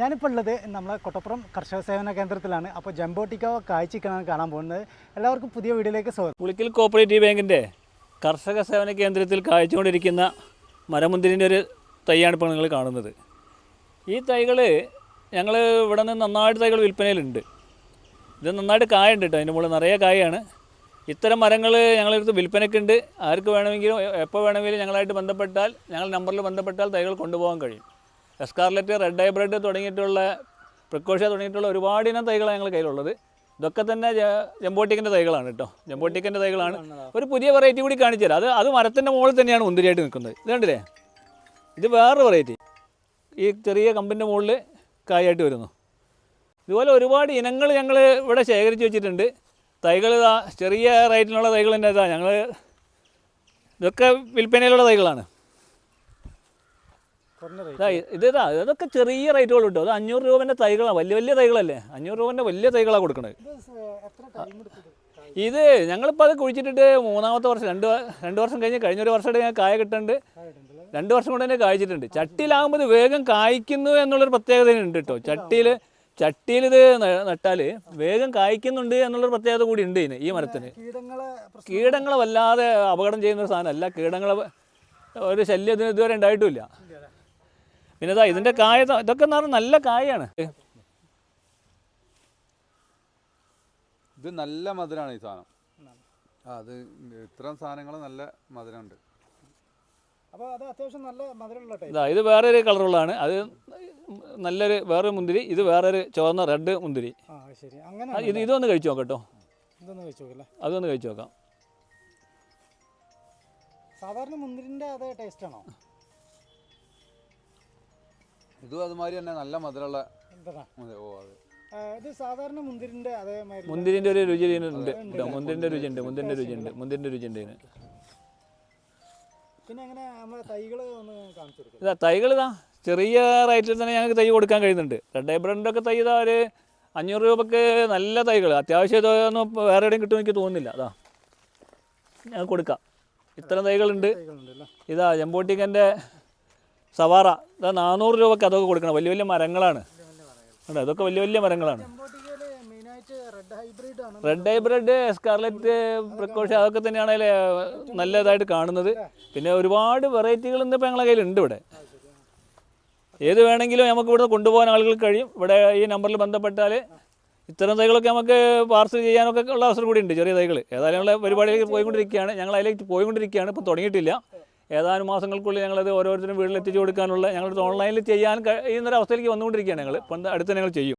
ഞാനിപ്പോൾ ഉള്ളത് നമ്മളെ കൊട്ടപ്പുറം കർഷക സേവന കേന്ദ്രത്തിലാണ്. അപ്പോൾ ജംബോട്ടിക്ക കാഴ്ചക്കാണ് കാണാൻ പോകുന്നത്. എല്ലാവർക്കും പുതിയ വീഡിയോയിലേക്ക് സ്വാഗതം. പുളിക്കൽ കോപ്പറേറ്റീവ് ബാങ്കിന്റെ കർഷക സേവന കേന്ദ്രത്തിൽ കാഴ്ചകൊണ്ടിരിക്കുന്ന മരമുന്തിരിന്റെ ഒരു തൈയാണ് ഇപ്പോൾ നിങ്ങൾ കാണുന്നത്. ഈ തൈകൾ ഞങ്ങൾ ഇവിടെ നിന്ന് നന്നായിട്ട് തൈകൾ വിൽപ്പനയിലുണ്ട്. ഇത് നന്നായിട്ട് കായ ഉണ്ട് കേട്ടോ അതിന്റെ മുകളിൽ നിറയെ കായാണ്. ഇത്തരം മരങ്ങൾ ഞങ്ങളെടുത്ത് വിൽപ്പനയ്ക്കുണ്ട് ആർക്ക് വേണമെങ്കിലും എപ്പോൾ വേണമെങ്കിലും ഞങ്ങളായിട്ട് ബന്ധപ്പെട്ടാൽ ഞങ്ങൾ നമ്പറിൽ ബന്ധപ്പെട്ടാൽ തൈകൾ കൊണ്ടുപോകാൻ കഴിയും. എസ്കാർലറ്റ് റെഡ് ഹൈബ്രിഡ് തുടങ്ങിയിട്ടുള്ള പ്രിക്കോഷ്യ തുടങ്ങിയിട്ടുള്ള ഒരുപാട് ഇനം തൈകളാണ് ഞങ്ങൾ കയ്യിലുള്ളത്. ഇതൊക്കെ തന്നെ ജമ്പോട്ടിക്കിന്റെ തൈകളാണ് കേട്ടോ. ജംബോട്ടിക്കിന്റെ തൈകളാണ്. ഒരു പുതിയ വെറൈറ്റി കൂടി കാണിച്ചു തരാം. അത് അത് മരത്തിന്റെ മുകളിൽ തന്നെയാണ് മുന്തിരിയായിട്ട് നിൽക്കുന്നത്. ഇത് കണ്ടില്ലേ? ഇത് വേറൊരു വെറൈറ്റി ഈ ചെറിയ കമ്പിന്റെ മുകളിൽ കായായിട്ട് വരുന്നു. ഇതുപോലെ ഒരുപാട് ഇനങ്ങൾ ഞങ്ങൾ ഇവിടെ ശേഖരിച്ച് വെച്ചിട്ടുണ്ട്. തൈകൾ ഇതാ ചെറിയ റേറ്റിനുള്ള തൈകൾ തന്നെ ഇതാ ഞങ്ങൾ ഇതൊക്കെ വിൽപ്പനയിലുള്ള തൈകളാണ്. ഇതാ ഇത് ഇതാ ഇതൊക്കെ ചെറിയ റേറ്റുകൾ കിട്ടും അത് അഞ്ഞൂറ് രൂപേന്റെ തൈകളാണ് വലിയ വലിയ തൈകളല്ലേ? അഞ്ഞൂറ് രൂപേന്റെ വലിയ തൈകളാണ് കൊടുക്കുന്നത് ഇത് ഞങ്ങളിപ്പോൾ അത് കുഴിച്ചിട്ടിട്ട് മൂന്നാമത്തെ വർഷം രണ്ട് രണ്ട് വർഷം കഴിഞ്ഞ് കഴിഞ്ഞൊരു വർഷമായിട്ട് ഞാൻ കായ കിട്ടുന്നുണ്ട് രണ്ട് വർഷം കൊണ്ട് തന്നെ കായ്ച്ചിട്ടുണ്ട്. ചട്ടിയിലാകുമ്പോൾ ഇത് വേഗം കായ്ക്കുന്നു എന്നുള്ളൊരു പ്രത്യേകത ഉണ്ട് കേട്ടോ. ചട്ടിയിൽ ചട്ടിയിൽ ഇത് നട്ടാൽ വേഗം കായ്ക്കുന്നുണ്ട് എന്നുള്ളൊരു പ്രത്യേകത കൂടി ഉണ്ട് ഇതിന് ഈ മരത്തിന്. കീടങ്ങളെ വല്ലാതെ അപകടം ചെയ്യുന്ന ഒരു സാധനമല്ല. കീടങ്ങളെ ഒരു ശല്യം ഇതിന് ഇതുവരെ ഉണ്ടായിട്ടുമില്ല? പിന്നെ ഇതാ ഇതിന്റെ കായ ഇതൊക്കെ എന്ന് പറഞ്ഞാൽ നല്ല കായാണ്. ഇത് നല്ല മധുരമാണ് ഈ സാധനം. ആ അത് ഇത്തരം സാധനങ്ങൾ നല്ല മധുരമുണ്ട്. ഇതാ ഇത് വേറൊരു കളറുള്ളതാണ് അത് നല്ലൊരു വേറൊരു മുന്തിരി ഇത് വേറൊരു ചുവന്ന റെഡ് മുന്തിരി. ഇത് ഇതൊന്ന് കഴിച്ചു നോക്കട്ടോ. അതൊന്ന് കഴിച്ചു നോക്കാം. സാധാരണ മുന്തിരിന്റെ അതേ ടേസ്റ്റ് ആണോ? ഇതും അതുമാതിരി തന്നെ നല്ല മധുരമുള്ള എന്താ മുന്തിരി. ഓ അതെ. ഇത് സാധാരണ മുന്തിരിന്റെ അതേമാതിരി മുന്തിരിന്റെ ഒരു രുചി ഇതിനുണ്ട് കേട്ടോ മുന്തിരിന്റെ രുചിയുണ്ട് മുന്തിരിന്റെ രുചിയുണ്ട് മുന്തിരിന്റെ രുചിയുണ്ട് ഇതിന്. പിന്നെ എങ്ങനെ നമ്മളെ തൈകൾ ഒന്ന് കാണിച്ചു കൊടുക്കുക ഇതാ തൈകൾ ഇതാ ചെറിയ റേറ്റിൽ തന്നെ ഞങ്ങൾക്ക് തൈ കൊടുക്കാൻ കഴിയുന്നുണ്ട്. റെഡ് ഹൈബ്രിഡിന്റെ ഒക്കെ തൈ ഇതാ ഒരു അഞ്ഞൂറ് രൂപക്ക് നല്ല തൈകൾ അത്യാവശ്യം ഇതൊന്നും ഇപ്പൊ വേറെ എവിടെയും കിട്ടുമെന്ന് എനിക്ക് തോന്നുന്നില്ല. അതാ ഞങ്ങൾക്ക് കൊടുക്കാം. ഇത്തരം തൈകളുണ്ട്. തൈകളുണ്ടല്ലോ ഇതാ ജമ്പോട്ടിക്കന്റെ സവാറ. ഇതാ നാനൂറ് രൂപക്ക് അതൊക്കെ കൊടുക്കണം. വലിയ വലിയ മരങ്ങളാണ്. കണ്ടോ? അതൊക്കെ വലിയ വലിയ മരങ്ങളാണ്. റെഡ് ഹൈബ്രിഡ് സ്കാർലറ്റ് പ്രിക്കോഷൻ അതൊക്കെ തന്നെയാണ് അതിൽ നല്ലതായിട്ട് കാണുന്നത്. പിന്നെ ഒരുപാട് വെറൈറ്റികൾ ഇന്നിപ്പോൾ ഞങ്ങളുടെ കയ്യിലുണ്ട് ഇവിടെ. ഏത് വേണമെങ്കിലും നമുക്ക് ഇവിടെ കൊണ്ടുപോകാൻ ആളുകൾ കഴിയും. ഇവിടെ ഈ നമ്പറിൽ ബന്ധപ്പെട്ടാൽ ഇത്തരം തൈകളൊക്കെ നമുക്ക് പാർസൽ ചെയ്യാനൊക്കെ ഉള്ള അവസരം കൂടി ഉണ്ട് ചെറിയ തൈകൾ ഏതായാലും ഞങ്ങളെ പരിപാടിയിലേക്ക് പോയിക്കൊണ്ടിരിക്കുകയാണ്. ഞങ്ങൾ അതിലേക്ക് പോയിക്കൊണ്ടിരിക്കുകയാണ്. ഇപ്പോൾ തുടങ്ങിയിട്ടില്ല. ഏതാനും മാസങ്ങൾക്കുള്ളിൽ ഞങ്ങളത് ഓരോരുത്തരും വീട്ടിലെത്തിച്ചു കൊടുക്കാനുള്ള ഞങ്ങളുടെ ഓൺലൈനിൽ ചെയ്യാൻ കഴിയുന്നൊരവസ്ഥയിലേക്ക് വന്നുകൊണ്ടിരിക്കുകയാണ് ഞങ്ങൾ ഇപ്പം അടുത്ത് ഞങ്ങൾ ചെയ്യും.